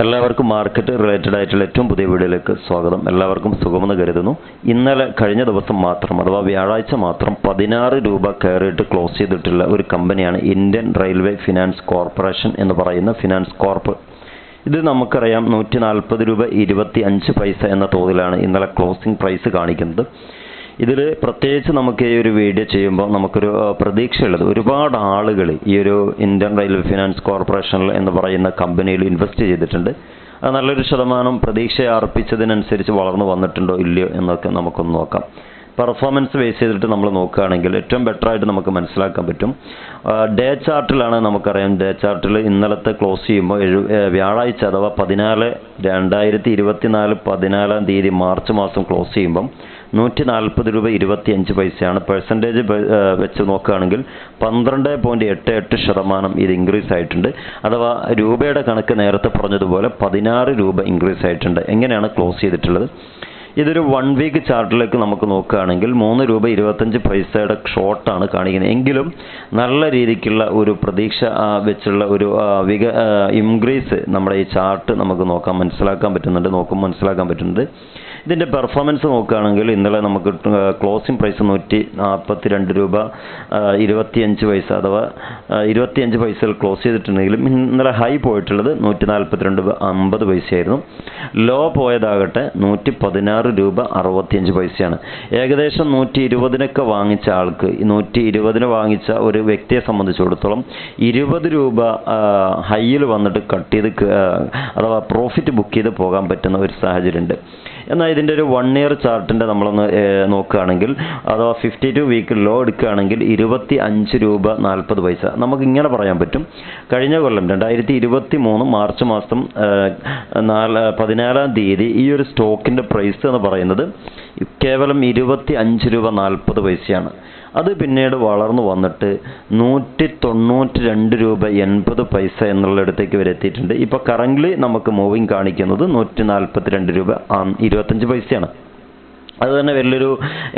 എല്ലാവർക്കും market related ആയിട്ടുള്ള ഏറ്റവും പുതിയ വീഡിയോയിലേക്ക് സ്വാഗതം. എല്ലാവർക്കും സുഖമെന്ന് കരുതുന്നു. ഇന്നലെ കഴിഞ്ഞ ദിവസം മാത്രം അഥവാ വ്യാഴാഴ്ച മാത്രം പതിനാറ് രൂപ കയറിയിട്ട് ക്ലോസ് ചെയ്തിട്ടുള്ള ഒരു കമ്പനിയാണ് ഇന്ത്യൻ റെയിൽവേ ഫിനാൻസ് കോർപ്പറേഷൻ എന്ന് പറയുന്ന ഫിനാൻസ് കോർപ്പ്. ഇത് നമുക്കറിയാം നൂറ്റി നാൽപ്പത് രൂപ ഇരുപത്തി അഞ്ച് പൈസ എന്ന തോതിലാണ് ഇന്നലെ ക്ലോസിംഗ് പ്രൈസ് കാണിക്കുന്നത്. ഇതിൽ പ്രത്യേകിച്ച് നമുക്ക് ഈ ഒരു വീഡിയോ ചെയ്യുമ്പോൾ നമുക്കൊരു പ്രതീക്ഷയുള്ളത്. ഒരുപാട് ആളുകൾ ഈ ഒരു ഇന്ത്യൻ റെയിൽവേ ഫിനാൻസ് കോർപ്പറേഷനിൽ എന്ന് പറയുന്ന കമ്പനിയിൽ ഇൻവെസ്റ്റ് ചെയ്തിട്ടുണ്ട്. അത് നല്ലൊരു ശതമാനം പ്രതീക്ഷ അർപ്പിച്ചതിനനുസരിച്ച് വളർന്നു വന്നിട്ടുണ്ടോ ഇല്ലയോ എന്നൊക്കെ നമുക്കൊന്ന് നോക്കാം. പെർഫോമൻസ് ബേസ് ചെയ്തിട്ട് നമ്മൾ നോക്കുകയാണെങ്കിൽ ഏറ്റവും ബെറ്റർ ആയിട്ട് നമുക്ക് മനസ്സിലാക്കാൻ പറ്റും. ഡേ ചാർട്ടിലാണ് നമുക്കറിയാം. ഡേ ചാർട്ടിൽ ഇന്നലത്തെ ക്ലോസ് ചെയ്യുമ്പോൾ എഴു വ്യാഴാഴ്ച അഥവാ പതിനാല് രണ്ടായിരത്തി ഇരുപത്തിനാല് പതിനാലാം തീയതി മാർച്ച് മാസം ക്ലോസ് ചെയ്യുമ്പം നൂറ്റി നാൽപ്പത് രൂപ ഇരുപത്തി അഞ്ച് പൈസയാണ് പെർസെന്റേജ് വെച്ച് നോക്കുകയാണെങ്കിൽ പന്ത്രണ്ട് പോയിന്റ് എട്ട് എട്ട് ശതമാനം ഇത് ഇൻക്രീസ് ആയിട്ടുണ്ട്. അഥവാ രൂപയുടെ കണക്ക് നേരത്തെ പറഞ്ഞതുപോലെ പതിനാറ് രൂപ ഇൻക്രീസ് ആയിട്ടുണ്ട്. എങ്ങനെയാണ് ക്ലോസ് ചെയ്തിട്ടുള്ളത്? ഇതൊരു വൺ വീക്ക് ചാർട്ടിലേക്ക് നമുക്ക് നോക്കുകയാണെങ്കിൽ മൂന്ന് രൂപ ഇരുപത്തഞ്ച് പൈസയുടെ ഷോർട്ടാണ് കാണിക്കുന്നത്. എങ്കിലും നല്ല രീതിക്കുള്ള ഒരു പ്രതീക്ഷ വെച്ചുള്ള ഒരു വിക ഇൻക്രീസ് നമ്മുടെ ഈ ചാർട്ട് നമുക്ക് നോക്കാം. മനസ്സിലാക്കാൻ പറ്റുന്നുണ്ട്. നോക്കുമ്പോൾ മനസ്സിലാക്കാൻ പറ്റുന്നുണ്ട്. ഇതിന്റെ പെർഫോമൻസ് നോക്കുകയാണെങ്കിൽ ഇന്നലെ നമുക്ക് ക്ലോസിംഗ് പ്രൈസ് നൂറ്റി നാൽപ്പത്തി രണ്ട് രൂപ ഇരുപത്തിയഞ്ച് പൈസ അഥവാ ഇരുപത്തിയഞ്ച് പൈസയിൽ ക്ലോസ് ചെയ്തിട്ടുണ്ടെങ്കിലും ഇന്നലെ ഹൈ പോയിട്ടുള്ളത് നൂറ്റി നാൽപ്പത്തിരണ്ട് അമ്പത് പൈസയായിരുന്നു. ലോ പോയതാകട്ടെ നൂറ്റി പതിനാറ് രൂപ അറുപത്തിയഞ്ച് പൈസയാണ്. ഏകദേശം നൂറ്റി ഇരുപതിനൊക്കെ വാങ്ങിച്ച ആൾക്ക് നൂറ്റി ഇരുപതിന് വാങ്ങിച്ച ഒരു വ്യക്തിയെ സംബന്ധിച്ചിടത്തോളം ഇരുപത് രൂപ ഹൈയിൽ വന്നിട്ട് കട്ട് ചെയ്ത് അഥവാ പ്രോഫിറ്റ് ബുക്ക് ചെയ്ത് പോകാൻ പറ്റുന്ന ഒരു സാഹചര്യമുണ്ട്. എന്നാൽ ഇതിന്റെ ഒരു വൺ ഇയർ ചാർട്ടിന്റെ നമ്മളൊന്ന് നോക്കുകയാണെങ്കിൽ അഥവാ ഫിഫ്റ്റി ടു വീക്ക് ലോ എടുക്കുകയാണെങ്കിൽ ഇരുപത്തി അഞ്ച് രൂപ നാൽപ്പത് പൈസ. നമുക്ക് ഇങ്ങനെ പറയാൻ പറ്റും. കഴിഞ്ഞ കൊല്ലം രണ്ടായിരത്തി ഇരുപത്തി മൂന്ന് മാർച്ച് മാസം നാല് പതിനാലാം തീയതി ഈ ഒരു സ്റ്റോക്കിന്റെ പ്രൈസ് എന്ന് പറയുന്നത് കേവലം ഇരുപത്തി അഞ്ച് രൂപ നാൽപ്പത് പൈസയാണ്. അത് പിന്നീട് വളർന്നു വന്നിട്ട് നൂറ്റി തൊണ്ണൂറ്റി രണ്ട് രൂപ എൺപത് പൈസ എന്നുള്ളിടത്തേക്ക് വരെ എത്തിയിട്ടുണ്ട്. ഇപ്പോൾ കറന്റ്ലി നമുക്ക് മൂവിങ് കാണിക്കുന്നത് നൂറ്റി നാൽപ്പത്തി രണ്ട് രൂപ ഇരുപത്തഞ്ച് പൈസയാണ്. അത് തന്നെ വലിയൊരു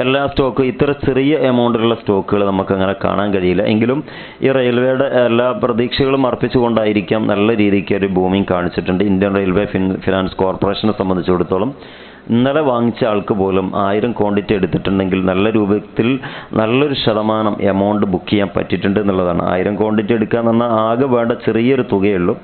എല്ലാ സ്റ്റോക്ക് ഇത്ര ചെറിയ എമൗണ്ടിലുള്ള സ്റ്റോക്കുകൾ നമുക്ക് അങ്ങനെ കാണാൻ കഴിയില്ല. എങ്കിലും ഈ റെയിൽവേയുടെ എല്ലാ പ്രതീക്ഷകളും അർപ്പിച്ചുകൊണ്ടായിരിക്കാം നല്ല രീതിക്ക് ഒരു ബൂമിങ് കാണിച്ചിട്ടുണ്ട്. ഇന്ത്യൻ റെയിൽവേ ഫിനാൻസ് കോർപ്പറേഷനെ സംബന്ധിച്ചിടത്തോളം ഇന്നലെ വാങ്ങിച്ച ആൾക്ക് പോലും ആയിരം ക്വാണ്ടിറ്റി എടുത്തിട്ടുണ്ടെങ്കിൽ നല്ല രൂപത്തിൽ നല്ലൊരു ശതമാനം എമൗണ്ട് ബുക്ക് ചെയ്യാൻ പറ്റിയിട്ടുണ്ട് എന്നുള്ളതാണ്. ആയിരം ക്വാണ്ടിറ്റി എടുക്കുക എന്ന് പറഞ്ഞാൽ ആകെ വേണ്ട ചെറിയൊരു തുകയുള്ളൂ.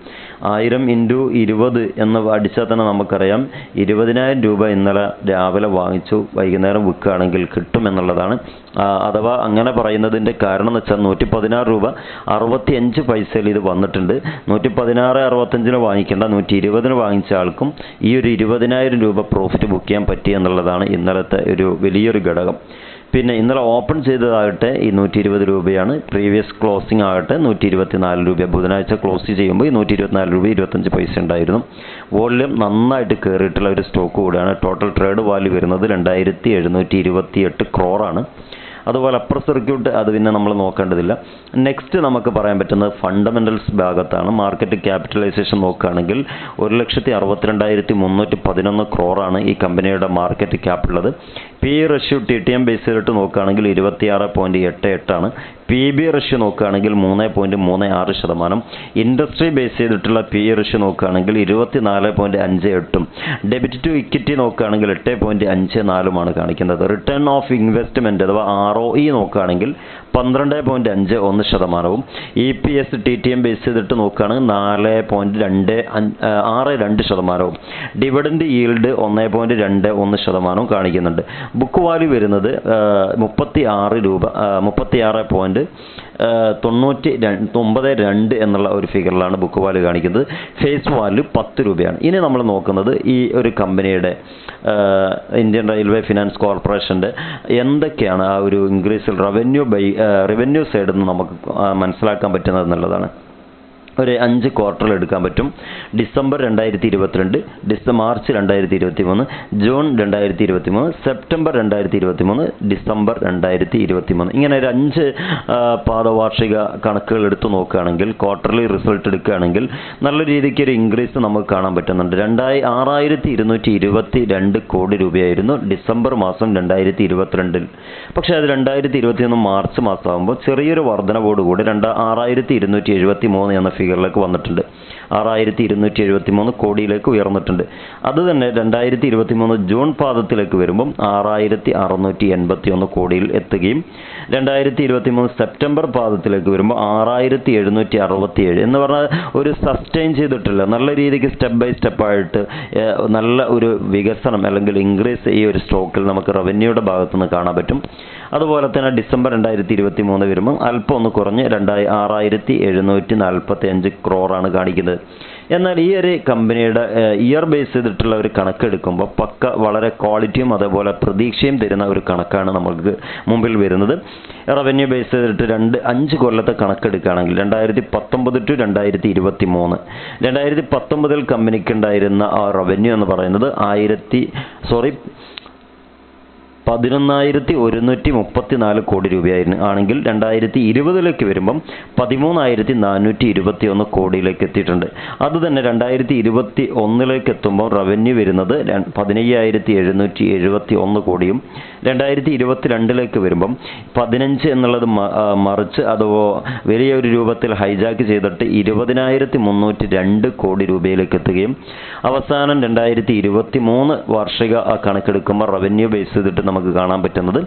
ആയിരം ഇന്റു ഇരുപത് എന്ന് അടിച്ചാൽ തന്നെ നമുക്കറിയാം. ഇരുപതിനായിരം രൂപ ഇന്നലെ രാവിലെ വാങ്ങിച്ചു. വൈകുന്നേരം വിൽക്കുകയാണെങ്കിൽ കിട്ടുമെന്നുള്ളതാണ് അഥവാ അങ്ങനെ പറയുന്നതിന്റെ കാരണം എന്ന് വെച്ചാൽ നൂറ്റി പതിനാറ് രൂപ അറുപത്തി അഞ്ച് പൈസയിൽ ഇത് വന്നിട്ടുണ്ട്. നൂറ്റി പതിനാറ് അറുപത്തഞ്ചിന് വാങ്ങിക്കേണ്ട നൂറ്റി ഇരുപതിന് വാങ്ങിച്ച ആൾക്കും ഈ ഒരു ഇരുപതിനായിരം രൂപ പ്രോഫിറ്റ് ബുക്ക് ചെയ്യാൻ പറ്റി എന്നുള്ളതാണ് ഇന്നലത്തെ ഒരു വലിയൊരു ഘടകം. പിന്നെ ഇന്നലെ ഓപ്പൺ ചെയ്തതാകട്ടെ ഈ നൂറ്റി ഇരുപത് രൂപയാണ്. പ്രീവിയസ് ക്ലോസിംഗ് ആകട്ടെ നൂറ്റി ഇരുപത്തി നാല് രൂപ. ബുധനാഴ്ച ക്ലോസ് ചെയ്യുമ്പോൾ ഈ നൂറ്റി ഇരുപത്തിനാല് രൂപ ഇരുപത്തഞ്ച് പൈസ ഉണ്ടായിരുന്നു. വോളിയം നന്നായിട്ട് കയറിയിട്ടുള്ള ഒരു സ്റ്റോക്ക് കൂടിയാണ്. ടോട്ടൽ ട്രേഡ് വാല്യൂ വരുന്നത് രണ്ടായിരത്തി എഴുന്നൂറ്റി ഇരുപത്തി എട്ട് ക്രോറാണ് അതുപോലെ അപ്പർ സർക്യൂട്ട് അത് പിന്നെ നമ്മൾ നോക്കേണ്ടതില്ല. നെക്സ്റ്റ് നമുക്ക് പറയാൻ പറ്റുന്നത് ഫണ്ടമെന്റൽസ് ഭാഗത്താണ്. മാർക്കറ്റ് ക്യാപിറ്റലൈസേഷൻ നോക്കുകയാണെങ്കിൽ ഒരു ലക്ഷത്തി അറുപത്തിരണ്ടായിരത്തി മുന്നൂറ്റി പതിനൊന്ന് ക്രോറാണ് ഈ കമ്പനിയുടെ മാർക്കറ്റ് ക്യാപ് ഉള്ളത് P ratio T T M ബേസിലിട്ട് നോക്കുകയാണെങ്കിൽ ഇരുപത്തിയാറ് പോയിന്റ് എട്ട് എട്ടാണ് പി ബി റഷ്യ നോക്കുകയാണെങ്കിൽ മൂന്ന് പോയിന്റ് മൂന്ന് ആറ് ശതമാനം. ഇൻഡസ്ട്രി ബേസ് ചെയ്തിട്ടുള്ള പി റഷ്യ നോക്കുകയാണെങ്കിൽ ഇരുപത്തിനാല് പോയിന്റ് അഞ്ച് എട്ടും. ഡെബിറ്റ് ടു ഇക്വിറ്റി നോക്കുകയാണെങ്കിൽ എട്ട് പോയിന്റ് അഞ്ച് നാലുമാണ് കാണിക്കുന്നത്. റിട്ടേൺ ഓഫ് ഇൻവെസ്റ്റ്മെന്റ് അഥവാ ആർ ഒ ഇ നോക്കുകയാണെങ്കിൽ പന്ത്രണ്ട് പോയിന്റ് അഞ്ച് ഒന്ന് ശതമാനവും. E P S T T M base ചെയ്തിട്ട് നോക്കുകയാണെങ്കിൽ നാല് പോയിന്റ് രണ്ട് ആറ് രണ്ട് ശതമാനവും. ഡിവിഡൻഡ് ഈൽഡ് ഒന്ന് പോയിന്റ് രണ്ട് ഒന്ന് ശതമാനവും കാണിക്കുന്നുണ്ട്. ബുക്ക് വാല്യൂ വരുന്നത് മുപ്പത്തി ആറ് രൂപ മുപ്പത്തി ആറ് പോയിന്റ് തൊണ്ണൂറ്റി രണ്ട് ഒമ്പത് രണ്ട് എന്നുള്ള ഒരു ഫിഗറിലാണ് ബുക്ക് വാല്യൂ കാണിക്കുന്നത്. ഫേസ് വാല്യൂ പത്ത് രൂപയാണ്. ഇനി നമ്മൾ നോക്കുന്നത് ഈ ഒരു കമ്പനിയുടെ ഇന്ത്യൻ റെയിൽവേ ഫിനാൻസ് കോർപ്പറേഷന്റെ എന്തൊക്കെയാണ് ആ ഒരു ഇൻക്രീസിൽ റവന്യൂ ബൈ റവന്യൂ സൈഡിൽ നിന്ന് നമുക്ക് മനസ്സിലാക്കാൻ പറ്റുന്നത് എന്നുള്ളതാണ്. ഒരു അഞ്ച് ക്വാർട്ടറിൽ എടുക്കാൻ പറ്റും. ഡിസംബർ രണ്ടായിരത്തി ഇരുപത്തിരണ്ട് ഡിസംബർ മാർച്ച് രണ്ടായിരത്തി ഇരുപത്തി മൂന്ന് ജൂൺ രണ്ടായിരത്തി ഇരുപത്തി മൂന്ന് സെപ്റ്റംബർ രണ്ടായിരത്തി ഇരുപത്തി മൂന്ന് ഡിസംബർ രണ്ടായിരത്തി ഇരുപത്തി മൂന്ന് ഇങ്ങനെ ഒരു അഞ്ച് പാദവാർഷിക കണക്കുകൾ എടുത്തു നോക്കുകയാണെങ്കിൽ ക്വാർട്ടർലി റിസൾട്ട് എടുക്കുകയാണെങ്കിൽ നല്ല രീതിക്ക് ഒരു ഇൻക്രീസ് നമുക്ക് കാണാൻ പറ്റുന്നുണ്ട്. രണ്ടായി ആറായിരത്തി ഇരുന്നൂറ്റി ഇരുപത്തി രണ്ട് കോടി രൂപയായിരുന്നു ഡിസംബർ മാസം രണ്ടായിരത്തി ഇരുപത്തിരണ്ടിൽ പക്ഷേ അത് രണ്ടായിരത്തി ഇരുപത്തി ഒന്ന് മാർച്ച് മാസമാകുമ്പോൾ ചെറിയൊരു വർധനവോടുകൂടി രണ്ട് ആറായിരത്തി ഇരുന്നൂറ്റി എഴുപത്തി മൂന്ന് എന്ന ഫിഗറിലേക്ക് വന്നിട്ടുണ്ട്. ആറായിരത്തി ഇരുന്നൂറ്റി എഴുപത്തി മൂന്ന് കോടിയിലേക്ക് ഉയർന്നിട്ടുണ്ട്. അത് തന്നെ രണ്ടായിരത്തി ഇരുപത്തി മൂന്ന് ജൂൺ പാദത്തിലേക്ക് വരുമ്പം ആറായിരത്തി അറുന്നൂറ്റി എൺപത്തി ഒന്ന് കോടിയിൽ എത്തുകയും രണ്ടായിരത്തി ഇരുപത്തി മൂന്ന് സെപ്റ്റംബർ പാദത്തിലേക്ക് വരുമ്പോൾ ആറായിരത്തി എഴുന്നൂറ്റി അറുപത്തി ഏഴ് എന്ന് പറഞ്ഞാൽ ഒരു സസ്റ്റെയിൻ ചെയ്തിട്ടില്ല. നല്ല രീതിക്ക് സ്റ്റെപ്പ് ബൈ സ്റ്റെപ്പായിട്ട് നല്ല ഒരു വികസനം അല്ലെങ്കിൽ ഇൻക്രീസ് ഈ ഒരു സ്റ്റോക്കിൽ നമുക്ക് റവന്യൂയുടെ ഭാഗത്തുനിന്ന് കാണാൻ പറ്റും. അതുപോലെ തന്നെ ഡിസംബർ രണ്ടായിരത്തി ഇരുപത്തി മൂന്ന് വരുമ്പോൾ അല്പം ഒന്ന് കുറഞ്ഞ് രണ്ടായി ആറായിരത്തി എഴുന്നൂറ്റി നാൽപ്പത്തി അഞ്ച് ക്രോറാണ് കാണിക്കുന്നത്. എന്നാൽ ഈ ഒരു കമ്പനിയുടെ ഇയർ ബേസ് ചെയ്തിട്ടുള്ള ഒരു കണക്കെടുക്കുമ്പോൾ പക്ക വളരെ ക്വാളിറ്റിയും അതേപോലെ പ്രതീക്ഷയും തരുന്ന ഒരു കണക്കാണ് നമുക്ക് മുമ്പിൽ വരുന്നത്. റവന്യൂ ബേസ് ചെയ്തിട്ട് രണ്ട് അഞ്ച് കൊല്ലത്തെ കണക്കെടുക്കുകയാണെങ്കിൽ രണ്ടായിരത്തി പത്തൊമ്പത് ടു രണ്ടായിരത്തി ഇരുപത്തി മൂന്ന് രണ്ടായിരത്തി പത്തൊമ്പതിൽ കമ്പനിക്ക് ഉണ്ടായിരുന്ന ആ റവന്യൂ എന്ന് പറയുന്നത് ആയിരത്തി സോറി പതിനൊന്നായിരത്തി ഒരുന്നൂറ്റി മുപ്പത്തി നാല് കോടി രൂപയായിരുന്നു. ആണെങ്കിൽ രണ്ടായിരത്തി ഇരുപതിലേക്ക് വരുമ്പം പതിമൂന്നായിരത്തി നാനൂറ്റി ഇരുപത്തി ഒന്ന് കോടിയിലേക്ക് എത്തിയിട്ടുണ്ട്. അത് തന്നെ രണ്ടായിരത്തി ഇരുപത്തി ഒന്നിലേക്ക് എത്തുമ്പോൾ റവന്യൂ വരുന്നത് പതിനയ്യായിരത്തി എഴുന്നൂറ്റി എഴുപത്തി ഒന്ന് കോടിയും രണ്ടായിരത്തി ഇരുപത്തി രണ്ടിലേക്ക് വരുമ്പം പതിനഞ്ച് എന്നുള്ളത് മറിച്ച് അത് വലിയ ഒരു രൂപത്തിൽ ഹൈജാക്ക് ചെയ്തിട്ട് ഇരുപതിനായിരത്തി മുന്നൂറ്റി രണ്ട് കോടി രൂപയിലേക്ക് എത്തുകയും അവസാനം രണ്ടായിരത്തി ഇരുപത്തി മൂന്ന് വാർഷിക കണക്കെടുക്കുമ്പോൾ റവന്യൂ ബേസ് ചെയ്തിട്ട് നമുക്ക് കാണാൻ പറ്റുന്നത്.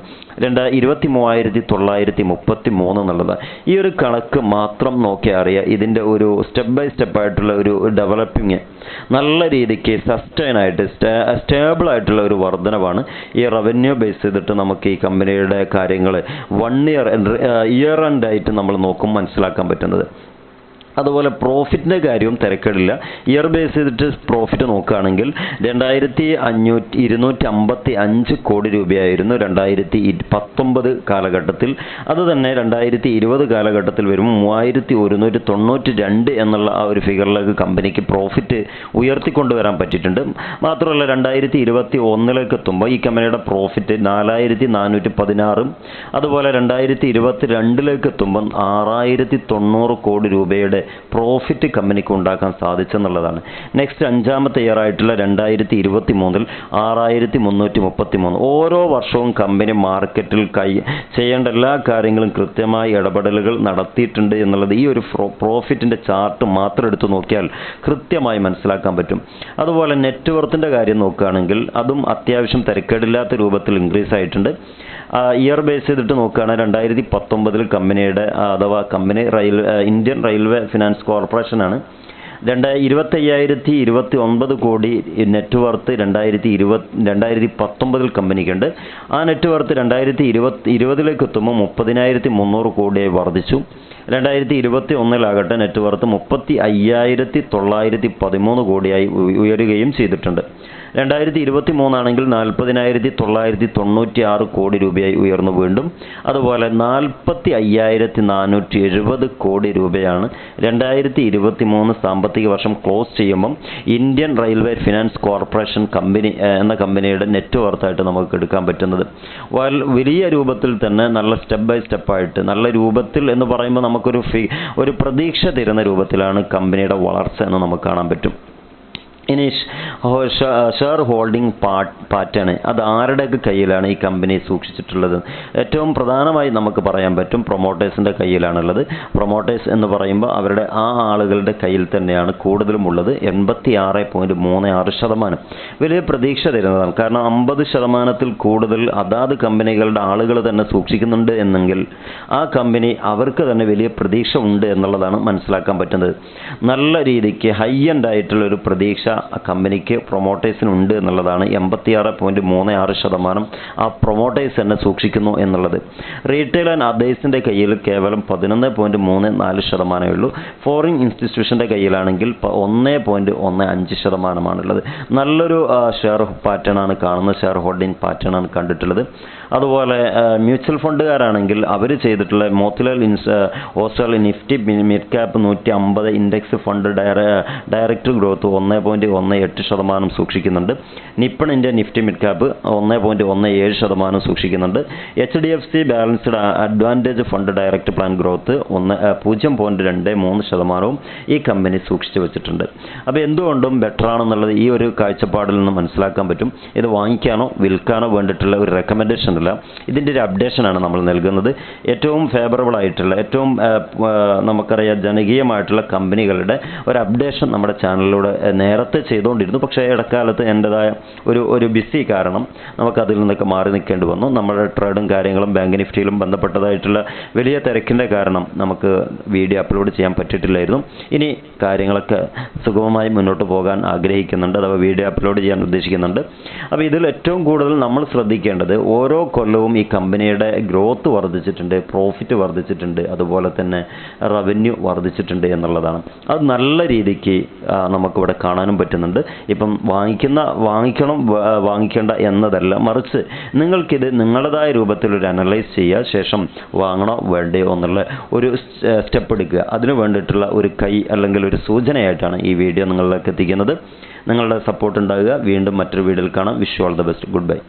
രണ്ട് ഇരുപത്തി മൂവായിരത്തി തൊള്ളായിരത്തി മുപ്പത്തി മൂന്ന് എന്നുള്ളത്. ഈ ഒരു കണക്ക് മാത്രം നോക്കിയാൽ അറിയാം ഇതിന്റെ ഒരു സ്റ്റെപ്പ് ബൈ സ്റ്റെപ്പ് ആയിട്ടുള്ള ഒരു ഡെവലപ്പിങ് നല്ല രീതിക്ക് സസ്റ്റൈൻ ആയിട്ട് സ്റ്റേബിൾ ആയിട്ടുള്ള ഒരു വർധനവാണ് ഈ റവന്യൂ ബേസ് ചെയ്തിട്ട് നമുക്ക് ഈ കമ്പനിയുടെ കാര്യങ്ങൾ വൺ ഇയർ ഇയർ ആൻഡ് ആയിട്ട് നമ്മൾ നോക്കും മനസ്സിലാക്കാൻ പറ്റുന്നത്. അതുപോലെ പ്രോഫിറ്റിന്റെ കാര്യവും തിരക്കേടില്ല. ഇയർ ബേസ് ചെയ്തിട്ട് പ്രോഫിറ്റ് നോക്കുകയാണെങ്കിൽ രണ്ടായിരത്തി അഞ്ഞൂറ്റി ഇരുന്നൂറ്റി അമ്പത്തി അഞ്ച് കോടി രൂപയായിരുന്നു രണ്ടായിരത്തി പത്തൊമ്പത് കാലഘട്ടത്തിൽ. അത് തന്നെ രണ്ടായിരത്തി ഇരുപത് കാലഘട്ടത്തിൽ വരുമ്പോൾ മൂവായിരത്തി ഒരുന്നൂറ്റി തൊണ്ണൂറ്റി രണ്ട് എന്നുള്ള ആ ഒരു ഫിഗറിലേക്ക് കമ്പനിക്ക് പ്രോഫിറ്റ് ഉയർത്തിക്കൊണ്ടുവരാൻ പറ്റിയിട്ടുണ്ട്. മാത്രമല്ല രണ്ടായിരത്തി ഇരുപത്തി ഒന്നിലേക്ക് എത്തുമ്പോൾ ഈ കമ്പനിയുടെ പ്രോഫിറ്റ് നാലായിരത്തി നാനൂറ്റി പതിനാറും അതുപോലെ രണ്ടായിരത്തി ഇരുപത്തി രണ്ടിലേക്ക് എത്തുമ്പോൾ ആറായിരത്തി തൊണ്ണൂറ് കോടി രൂപയുടെ പ്രോഫിറ്റ് കമ്പനിക്ക് ഉണ്ടാക്കാൻ സാധിച്ചെന്നുള്ളതാണ്. നെക്സ്റ്റ് അഞ്ചാമത്തെ ഇയർ ആയിട്ടുള്ള രണ്ടായിരത്തി ഇരുപത്തി മൂന്നിൽ ആറായിരത്തി മുന്നൂറ്റി മുപ്പത്തി മൂന്ന് ഓരോ വർഷവും കമ്പനി മാർക്കറ്റിൽ കൈ ചെയ്യേണ്ട എല്ലാ കാര്യങ്ങളും കൃത്യമായി ഇടപെടലുകൾ നടത്തിയിട്ടുണ്ട് എന്നുള്ളത് ഈ ഒരു പ്രോഫിറ്റിന്റെ ചാർട്ട് മാത്രം എടുത്തു നോക്കിയാൽ കൃത്യമായി മനസ്സിലാക്കാൻ പറ്റും. അതുപോലെ നെറ്റ്വർത്തിന്റെ കാര്യം നോക്കുകയാണെങ്കിൽ അതും അത്യാവശ്യം തിരക്കേടില്ലാത്ത രൂപത്തിൽ ഇൻക്രീസ് ആയിട്ടുണ്ട്. ഇയർ ബേസ് ചെയ്തിട്ട് നോക്കുകയാണെങ്കിൽ രണ്ടായിരത്തി പത്തൊമ്പതിൽ കമ്പനിയുടെ അഥവാ കമ്പനി റെയിൽ ഇന്ത്യൻ റെയിൽവേ ഫിനാൻസ് കോർപ്പറേഷനാണ്. ആണ് ഇരുപത്തയ്യായിരത്തി ഇരുപത്തി ഒൻപത് കോടി നെറ്റ് വർത്ത് രണ്ടായിരത്തി ഇരുപത് രണ്ടായിരത്തി പത്തൊമ്പതിൽ കമ്പനിക്കുണ്ട്. ആ നെറ്റ് വർത്ത് രണ്ടായിരത്തി ഇരുപത്തി ഇരുപതിലേക്ക് എത്തുമ്പോൾ മുപ്പതിനായിരത്തി മുന്നൂറ് കോടിയായി വർദ്ധിച്ചു. രണ്ടായിരത്തി ഇരുപത്തി ഒന്നിലാകട്ടെ നെറ്റ് വർത്ത് മുപ്പത്തി അയ്യായിരത്തി തൊള്ളായിരത്തി പതിമൂന്ന് കോടിയായി ഉയരുകയും ചെയ്തിട്ടുണ്ട്. രണ്ടായിരത്തി ഇരുപത്തി മൂന്നാണെങ്കിൽ നാൽപ്പതിനായിരത്തി തൊള്ളായിരത്തി തൊണ്ണൂറ്റി ആറ് കോടി രൂപയായി ഉയർന്നു വീണ്ടും. അതുപോലെ നാൽപ്പത്തി അയ്യായിരത്തി നാനൂറ്റി എഴുപത് കോടി രൂപയാണ് രണ്ടായിരത്തി ഇരുപത്തി മൂന്ന് സാമ്പത്തിക വർഷം ക്ലോസ് ചെയ്യുമ്പം Indian railway finance corporation company എന്ന കമ്പനിയുടെ നെറ്റ് വർത്തായിട്ട് നമുക്ക് എടുക്കാൻ പറ്റുന്നത്. വലിയ രൂപത്തിൽ തന്നെ നല്ല സ്റ്റെപ്പ് ബൈ സ്റ്റെപ്പായിട്ട് നല്ല രൂപത്തിൽ എന്ന് പറയുമ്പോൾ നമുക്കൊരു ഒരു പ്രതീക്ഷ തരുന്ന രൂപത്തിലാണ് കമ്പനിയുടെ വളർച്ച എന്ന് നമുക്ക് കാണാൻ പറ്റും. ഇനി ഷെയർ ഹോൾഡിംഗ് പാർട്ട് പാറ്റേൺ അത് ആരുടെയൊക്കെ കയ്യിലാണ് ഈ കമ്പനി സൂക്ഷിച്ചിട്ടുള്ളത്? ഏറ്റവും പ്രധാനമായി നമുക്ക് പറയാൻ പറ്റും പ്രൊമോട്ടേഴ്സിന്റെ കയ്യിലാണുള്ളത്. പ്രൊമോട്ടേഴ്സ് എന്ന് പറയുമ്പോൾ അവരുടെ ആ ആളുകളുടെ കയ്യിൽ തന്നെയാണ് കൂടുതലും ഉള്ളത്. എൺപത്തി ആറ് പോയിന്റ് മൂന്ന് ആറ് ശതമാനം. വലിയ പ്രതീക്ഷ തരുന്നതാണ്. കാരണം അമ്പത് ശതമാനത്തിൽ കൂടുതൽ അതാത് കമ്പനികളുടെ ആളുകൾ തന്നെ സൂക്ഷിക്കുന്നുണ്ട് എന്നെങ്കിൽ ആ കമ്പനി അവർക്ക് തന്നെ വലിയ പ്രതീക്ഷ ഉണ്ട് എന്നുള്ളതാണ് മനസ്സിലാക്കാൻ പറ്റുന്നത്. നല്ല രീതിക്ക് ഹൈ എൻഡ് ആയിട്ടുള്ള ഒരു പ്രതീക്ഷ കമ്പനിക്ക് പ്രൊമോട്ടേഴ്സിനുണ്ട് എന്നുള്ളതാണ് എൺപത്തിയാറ് പോയിന്റ് മൂന്ന് ആറ് ശതമാനം ആ പ്രൊമോട്ടേഴ്സ് തന്നെ സൂക്ഷിക്കുന്നു എന്നുള്ളത്. റീറ്റെയിൽ ആൻഡ് അതേഴ്സിന്റെ കയ്യിൽ കേവലം പതിനൊന്ന് പോയിന്റ് മൂന്ന് നാല് ശതമാനമേ ഉള്ളൂ. ഫോറിൻ ഇൻസ്റ്റിറ്റ്യൂഷന്റെ കയ്യിലാണെങ്കിൽ ഒന്ന് പോയിന്റ് ഒന്ന് അഞ്ച് ശതമാനമാണുള്ളത്. നല്ലൊരു ഷെയർ പാറ്റേൺ ആണ് കാണുന്നത്. ഷെയർ ഹോൾഡിംഗ് പാറ്റേൺ ആണ് കണ്ടിട്ടുള്ളത്. അതുപോലെ മ്യൂച്വൽ ഫണ്ടുകാരാണെങ്കിൽ അവർ ചെയ്തിട്ടുള്ള മോത്തിലാൽ ഇൻസ് ഓസ്ട്രേലിയ നിഫ്റ്റി മിഡ് ക്യാപ്പ് നൂറ്റി അമ്പത് ഇൻഡെക്സ് ഫണ്ട് ഡയറ ഡയറക്റ്റ് ഗ്രോത്ത് ഒന്ന് പോയിന്റ് ഒന്ന് എട്ട് ശതമാനം സൂക്ഷിക്കുന്നുണ്ട്. ഇന്ത്യ നിഫ്റ്റി മിഡ് ക്യാപ്പ് ഒന്ന് പോയിന്റ് ഒന്ന് ഏഴ് ശതമാനം സൂക്ഷിക്കുന്നുണ്ട്. H D F C balanced advantage fund direct plan growth ഒന്ന് പൂജ്യം പോയിന്റ് രണ്ട് മൂന്ന് ശതമാനവും ഈ കമ്പനി സൂക്ഷിച്ചു വെച്ചിട്ടുണ്ട്. അപ്പോൾ എന്തുകൊണ്ടും ബെറ്റർ ആണെന്നുള്ളത് ഈ ഒരു കാഴ്ചപ്പാടിൽ നിന്ന് മനസ്സിലാക്കാൻ പറ്റും. ഇത് വാങ്ങിക്കാനോ വിൽക്കാനോ വേണ്ടിയിട്ടുള്ള ഒരു റെക്കമെൻഡേഷൻ ചെയ്യുന്നില്ല. ഇതിന്റെ ഒരു അപ്ഡേഷനാണ് നമ്മൾ നൽകുന്നത്. ഏറ്റവും ഫേവറബിൾ ആയിട്ടുള്ള ഏറ്റവും നമുക്കറിയാം ജനകീയമായിട്ടുള്ള കമ്പനികളുടെ ഒരു അപ്ഡേഷൻ നമ്മുടെ ചാനലിലൂടെ നേരത്തെ ചെയ്തുകൊണ്ടിരുന്നു. പക്ഷേ ഇടക്കാലത്ത് എന്റെതായ ഒരു ഒരു ബിസി കാരണം നമുക്കതിൽ നിന്നൊക്കെ മാറി നിൽക്കേണ്ടി വന്നു. നമ്മുടെ ട്രേഡും കാര്യങ്ങളും ബാങ്ക് നിഫ്റ്റിയിലും ബന്ധപ്പെട്ടതായിട്ടുള്ള വലിയ തിരക്കിന്റെ കാരണം നമുക്ക് വീഡിയോ അപ്ലോഡ് ചെയ്യാൻ പറ്റിയിട്ടില്ലായിരുന്നു. ഇനി കാര്യങ്ങളൊക്കെ സുഗമമായി മുന്നോട്ട് പോകാൻ ആഗ്രഹിക്കുന്നുണ്ട് അഥവാ വീഡിയോ അപ്ലോഡ് ചെയ്യാൻ ഉദ്ദേശിക്കുന്നുണ്ട്. അപ്പോൾ ഇതിൽ ഏറ്റവും കൂടുതൽ നമ്മൾ ശ്രദ്ധിക്കേണ്ടത് ഓരോ കൊല്ലവും ഈ കമ്പനിയുടെ ഗ്രോത്ത് വർദ്ധിച്ചിട്ടുണ്ട് പ്രോഫിറ്റ് വർദ്ധിച്ചിട്ടുണ്ട് അതുപോലെ തന്നെ റവന്യൂ വർദ്ധിച്ചിട്ടുണ്ട് എന്നുള്ളതാണ്. അത് നല്ല രീതിക്ക് നമുക്കിവിടെ കാണാനും പറ്റുന്നുണ്ട്. ഇപ്പം വാങ്ങിക്കുന്ന വാങ്ങിക്കണം വാങ്ങിക്കേണ്ട എന്നതല്ല മറിച്ച് നിങ്ങൾക്കിത് നിങ്ങളുടേതായ രൂപത്തിൽ ഒരു അനലൈസ് ചെയ്യുക ശേഷം വാങ്ങണോ വേണ്ടയോ എന്നുള്ള ഒരു സ്റ്റെപ്പ് എടുക്കുക. അതിനു വേണ്ടിയിട്ടുള്ള ഒരു കൈ അല്ലെങ്കിൽ ഒരു സൂചനയായിട്ടാണ് ഈ വീഡിയോ നിങ്ങളിലേക്ക് എത്തിക്കുന്നത്. നിങ്ങളുടെ സപ്പോർട്ട് ഉണ്ടാകുക. വീണ്ടും മറ്റൊരു വീഡിയോയിൽ കാണാം. Wish all the best good bye